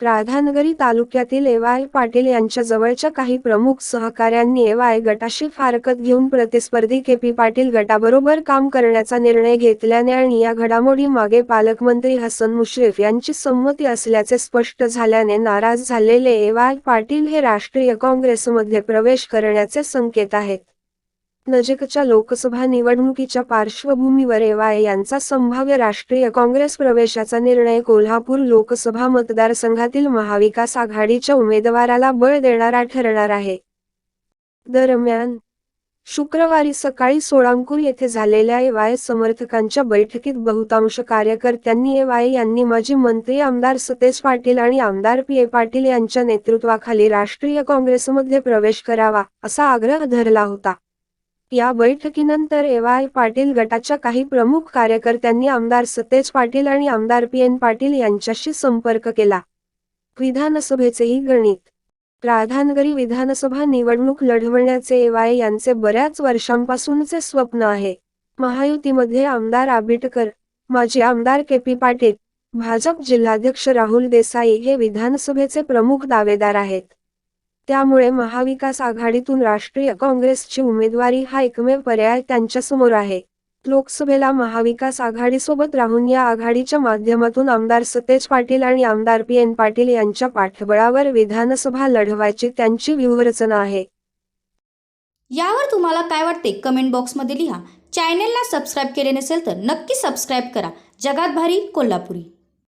राधानगरी तालुक्यातील एवाय पाटील यांच्या जवळच्या काही प्रमुख सहकाऱ्यांनी एवाय गटाशी फारकत घेऊन प्रतिस्पर्धी केपी पाटील गटाबरोबर काम करण्याचा निर्णय घेतल्याने आणि या घडामोडी मागे पालकमंत्री हसन मुश्रीफ यांची संमती असल्याचे स्पष्ट झाल्याने नाराज झालेले एवाय पाटील हे राष्ट्रीय काँग्रेसमध्ये प्रवेश करण्याचे संकेत आहेत. नजीकच्या लोकसभा निवडणुकीच्या पार्श्वभूमीवर एवाय यांचा संभाव्य राष्ट्रीय काँग्रेस प्रवेशाचा निर्णय कोल्हापूर लोकसभा मतदारसंघातील महाविकास आघाडीच्या उमेदवाराला बळ देणारा ठरणार आहे. दरम्यान शुक्रवारी सकाळी सोळांकूर येथे झालेल्या एवाय समर्थकांच्या बैठकीत बहुतांश कार्यकर्त्यांनी एवाय यांनी माजी मंत्री आमदार सतेज पाटील आणि आमदार पी ए पाटील यांच्या नेतृत्वाखाली राष्ट्रीय काँग्रेसमध्ये प्रवेश करावा असा आग्रह धरला होता. या बैठकीनंतर एवाय पाटील गटाच्या काही प्रमुख कार्यकर्त्यांनी आमदार सतेज पाटील आणि आमदार पी एन पाटील यांच्याशी संपर्क केला. विधानसभेचेही गणित. राधानगरी विधानसभा निवडणूक लढवण्याचे एवाय यांचे बऱ्याच वर्षांपासूनचे स्वप्न आहे. महायुतीमध्ये आमदार आबिटकर माजी आमदार के पी पाटील भाजप जिल्हाध्यक्ष राहुल देसाई हे विधानसभेचे प्रमुख दावेदार आहेत. त्यामुळे महाविकास आघाडीतून राष्ट्रीय काँग्रेसची उमेदवारी हा एकमेव पर्याय त्यांच्यासमोर आहे. लोकसभेला महाविकास आघाडीसोबत राहून या आघाडीच्या माध्यमातून आमदार सतेज पाटील आणि आमदार पी एन पाटील यांच्या पाठबळावर विधानसभा लढवायची त्यांची व्यूहरचना आहे. यावर तुम्हाला काय वाटते? कमेंट बॉक्समध्ये लिहा. चॅनेलला सबस्क्राईब केले नसेल तर नक्की सबस्क्राईब करा. जगात भारी कोल्हापुरी.